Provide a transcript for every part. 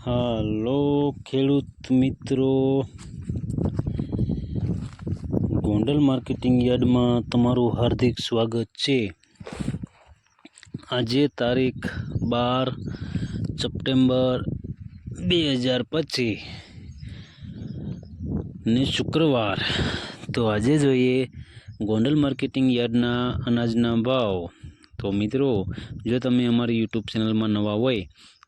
હાલો, ખેડૂત મિત્રો. ગોંડલ માર્કેટિંગ યાર્ડમાં તમારું હાર્દિક સ્વાગત છે. આજે તારીખ બાર સપ્ટેમ્બર બે હજાર પચીસ ને શુક્રવાર. તો આજે જોઈએ ગોંડલ માર્કેટિંગ યાર્ડના અનાજના ભાવ. તો મિત્રો, જો તમે અમારી યુટ્યુબ ચેનલમાં નવા હોય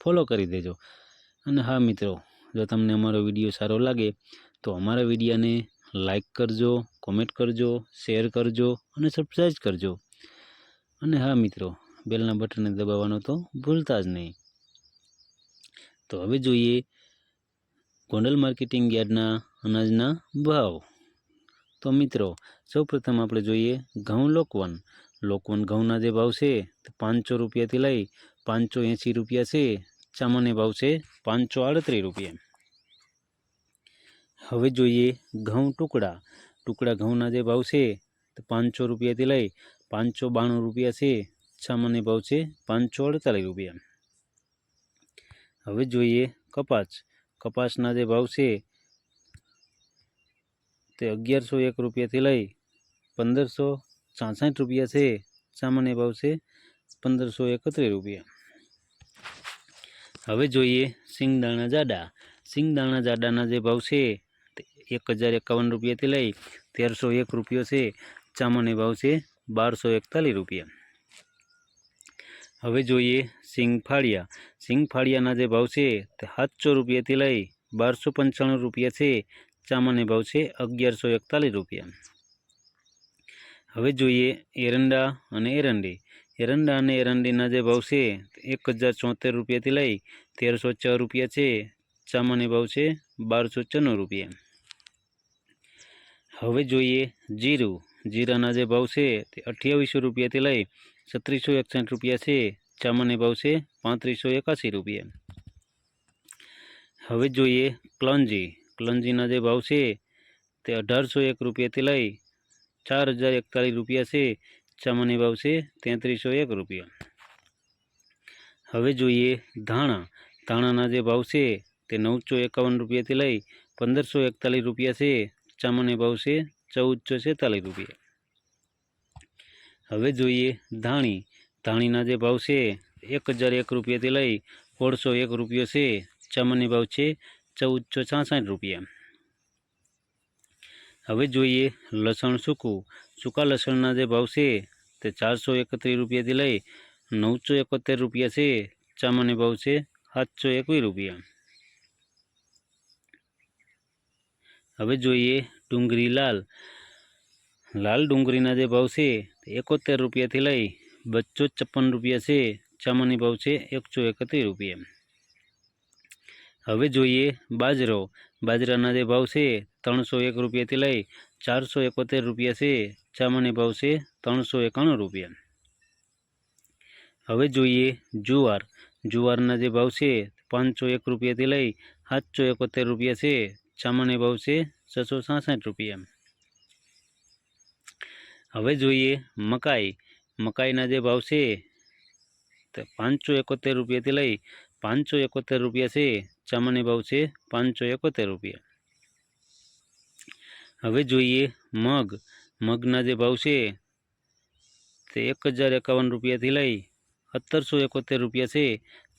ફોલો કરી દેજો. અને હા મિત્રો, જો તમને અમારો વીડિયો સારો લાગે, તો અમારા વિડીયાને લાઈક કરજો, કોમેન્ટ કરજો, શેર કરજો અને સબસ્ક્રાઈબ કરજો. અને હા મિત્રો, બેલના બટનને દબાવવાનો તો ભૂલતા જ નહીં. તો હવે જોઈએ ગોંડલ માર્કેટિંગ યાર્ડના અનાજના ભાવ. તો મિત્રો, સૌપ્રથમ આપણે જોઈએ ઘઉં લોકવન. લોકવન ઘઉંના જે ભાવ છે, તે પાંચસો રૂપિયાથી લઈ પાંચસો એંસી રૂપિયા છે સામાન્ય ભાવ છે પાંચસો આડત્રીસ રૂપિયા હવે જોઈએ ઘઉં ટુકડા ટુકડા ઘઉંના જે ભાવ છે તે પાંચસો રૂપિયાથી લઈ પાંચસો બાણું રૂપિયા છે સામાન્ય ભાવ છે પાંચસો અડતાલીસ રૂપિયા હવે જોઈએ કપાસ કપાસના જે ભાવ છે તે અગિયારસો એક રૂપિયાથી લઈ પંદરસો છાસઠ રૂપિયા છે સામાન્ય ભાવ છે પંદરસો એકત્રીસ રૂપિયા હવે જોઈએ સિંગદાણા જાડા. સિંગદાણા જાડાના જે ભાવ છે એક હજાર એકાવન રૂપિયાથી લઈ તેરસો એક રૂપિયો છે. સામાન્ય ભાવ છે બારસો એકતાલીસ રૂપિયા. હવે જોઈએ સિંગ ફાળિયા સિંગ ફાળિયાના જે ભાવ છે તે સાતસો રૂપિયાથી લઈ બારસો પંચાણું રૂપિયા છે. સામાન્ય ભાવ છે અગિયારસો એકતાલીસ રૂપિયા. હવે જોઈએ એરંડા અને એરંડી. એરંડા અને એરંડીના જે ભાવ છે, એક હજાર ચોતેર રૂપિયાથી લઈ તેરસો છ રૂપિયા છે. સામાન્ય ભાવ છે બારસો છન્નું રૂપિયા. હવે જોઈએ જીરું. જીરાના જે ભાવ છે તે અઠ્યાવીસો રૂપિયાથી લઈ છત્રીસો એકસઠ રૂપિયા છે. સામાન્ય ભાવ છે પાંત્રીસો એકાસી રૂપિયા. હવે જોઈએ ક્લંજી. ક્લંજીના જે ભાવ છે તે અઢારસો એક રૂપિયાથી લઈ ચાર હજાર એકતાલીસ રૂપિયા છે. સામાન્ય ભાવ તેત્રીસો એક રૂપિયા. હવે જોઈએ ધાણા. ધાણાના જે ભાવ છે તે નવસો એકાવન રૂપિયાથી લઈ પંદરસો એકતાલીસ રૂપિયા છે. સામાન્ય ભાવ છે ચૌદસો છેતાલીસ રૂપિયા. હવે જોઈએ ધાણી. ધાણીના જે ભાવ છે એક હજાર એક રૂપિયાથી લઈ સોળસો એક રૂપિયો છે. સામાન્ય ભાવ છે ચૌદસો છાસઠ રૂપિયા. હવે જોઈએ લસણ સૂકું. સૂકા લસણના જે ભાવ છે તે ચારસો એકત્રીસ રૂપિયાથી લઈ નવસો એકોતેર રૂપિયા છે. ચામાની ભાવ છે સાતસો એકવીસ રૂપિયા. હવે જોઈએ ડુંગળી લાલ. લાલ ડુંગળીના જે ભાવ છે એકોતેર રૂપિયાથી લઈ બસો છપ્પન રૂપિયા છે. ચામાની ભાવ છે એકસો એકત્રીસ રૂપિયા. હવે જોઈએ બાજરો. બાજરાના જે ભાવ છે ત્રણસો એક રૂપિયાથી લઈ ચારસો એકોતેર રૂપિયા છે સામાન્ય ભાવ છે ત્રણસો એકાણું રૂપિયા. હવે જોઈએ જુવાર. જુવારના જે ભાવ છે પાંચસો એક રૂપિયાથી લઈ સાતસો એકોતેર રૂપિયા છે સામાન્ય ભાવ છે છસો સાસઠ રૂપિયા. હવે જોઈએ મકાઈ. મકાઈના જે ભાવ છે તે પાંચસો એકોતેર રૂપિયાથી લઈ પાંચસો એકોતેર રૂપિયા છે સામાન્ય ભાવ છે પાંચસો એકોતેર રૂપિયા. હવે જોઈએ મગ. મગના જે ભાવ છે તે એક હજાર એકાવન રૂપિયાથી લઈ સત્તરસો એકોતેર રૂપિયા છે.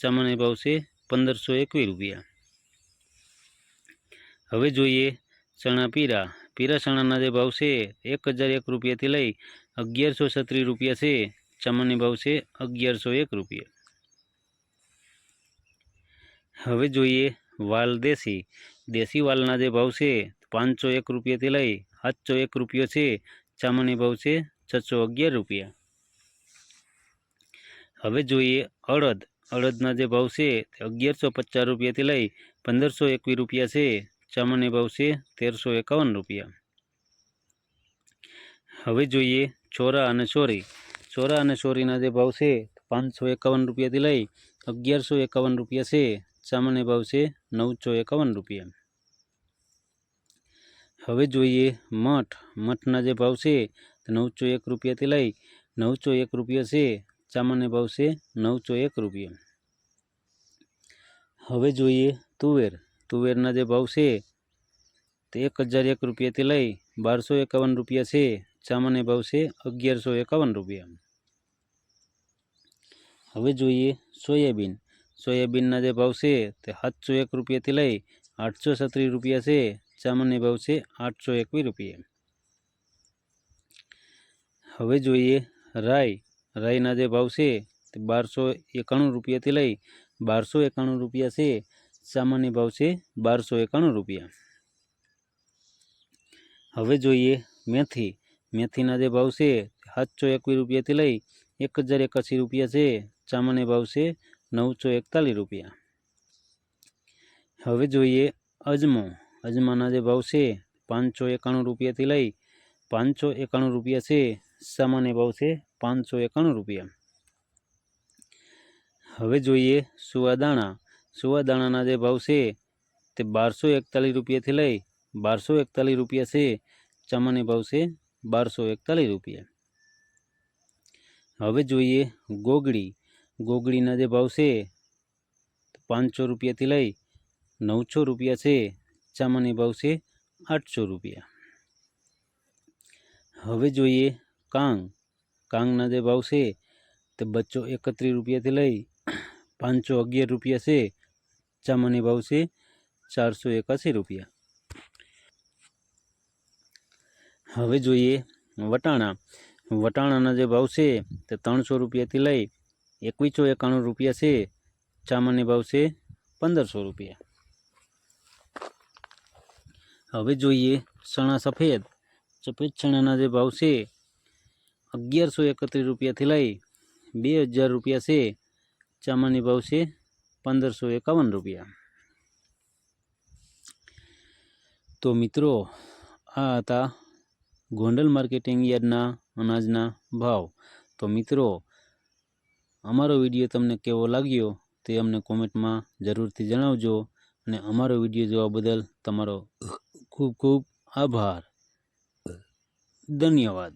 સામાન્ય ભાવ છે પંદરસો એકવીસ રૂપિયા. હવે જોઈએ ચણા પીરા. પીરા ચણાના જે ભાવ છે એક હજાર એક રૂપિયાથી લઈ અગિયારસો છત્રીસ રૂપિયા છે. સામાન્ય ભાવ છે અગિયારસો એક રૂપિયા. હવે જોઈએ વાલ દેશી દેશી વાલના જે ભાવ છે પાંચસો એક રૂપિયાથી લઈ સાતસો એક રૂપિયો છે સામાન્ય ભાવ છે છસો અગિયાર રૂપિયા હવે જોઈએ અડદ અડદના જે ભાવ છે તે અગિયારસો પચાસ રૂપિયાથી લઈ પંદરસો એકવીસ રૂપિયા છે સામાન્ય ભાવ છે તેરસો એકાવન રૂપિયા હવે જોઈએ ચોરા અને ચોરી ચોરા અને ચોરીના જે ભાવ છે પાંચસો એકાવન રૂપિયાથી લઈ અગિયારસો એકાવન રૂપિયા છે સામાન્ય ભાવ છે નવસો એકાવન રૂપિયા. હવે જોઈએ મઠ. મઠના જે ભાવ છે નવસો એક રૂપિયાથી લઈ નવસો એક રૂપિયા છે. સામાન્ય ભાવ છે નવસો એક રૂપિયા. હવે જોઈએ તુવેર. તુવેરના જે ભાવ છે તે એક હજાર એક રૂપિયાથી લઈ બારસો એકાવન રૂપિયા છે. સામાન્ય ભાવ છે અગિયારસો એકાવન રૂપિયા. હવે જોઈએ સોયાબીન. સોયાબીનના જે ભાવ છે તે સાતસો એક રૂપિયાથી લઈ આઠસો છત્રીસ રૂપિયા છે. સામાન્ય ભાવ છે આઠસો એકવીસ રૂપિયા. હવે જોઈએ રાઈ. રાઈના જે ભાવ છે તે બારસો એકાણું રૂપિયાથી લઈ બારસો એકાણું રૂપિયા છે. સામાન્ય ભાવ છે બારસો એકાણું રૂપિયા. હવે જોઈએ મેથી. મેથીના જે ભાવ છે સાતસો એકવીસ રૂપિયાથી લઈ એક હજાર એકાસી રૂપિયા છે. સામાન્ય ભાવ છે નવસો એકતાલીસ રૂપિયા. હવે જોઈએ અજમો. અજમાના જે ભાવ છે, પાંચસો એકાણું રૂપિયાથી લઈ પાંચસો એકાણું રૂપિયા છે, સામાન્ય ભાવ છે પાંચસો એકાણું રૂપિયા. હવે જોઈએ સુવાદાણા. સુવાદાણાના જે ભાવ છે, તે બારસો એકતાલીસ રૂપિયાથી લઈ બારસો એકતાલીસ રૂપિયા છે, સામાન્ય ભાવ છે બારસો એકતાલીસ રૂપિયા. હવે જોઈએ ગોગડી. ગોગડીના જે ભાવ છે પાંચસો રૂપિયાથી લઈ નવસો રૂપિયા છે સામાન્ય ભાવ છે આઠસો રૂપિયા. હવે જોઈએ કાંગ. કાંગના જે ભાવ છે, તે બચ્ચો એકત્રીસ રૂપિયાથી લઈ પાંચસો અગિયાર રૂપિયા છે સામાન્ય ભાવ છે ચારસો એકાસી રૂપિયા. હવે જોઈએ વટાણા. વટાણાના જે ભાવ છે, તે ત્રણસો રૂપિયાથી લઈ એકવીસો એકાણું રૂપિયા છે સામાન્ય ભાવ છે પંદરસો રૂપિયા. હવે જોઈએ ચણા સફેદ. સફેદ ચણાના જે ભાવ છે, અગિયારસો એકત્રીસ રૂપિયાથી લઈ બે હજાર રૂપિયા છે સામાન્ય ભાવ છે પંદરસો એકાવન રૂપિયા. તો મિત્રો, આ હતા ગોંડલ માર્કેટિંગ યાર્ડના અનાજના ભાવ. તો મિત્રો અમારો વીડિયો તમને કેવો લાગ્યો તે અમને કોમેન્ટમાં જરૂરથી જણાવજો અને અમારો વીડિયો જોવા બદલ તમારો ખૂબ ખૂબ આભાર. ધન્યવાદ.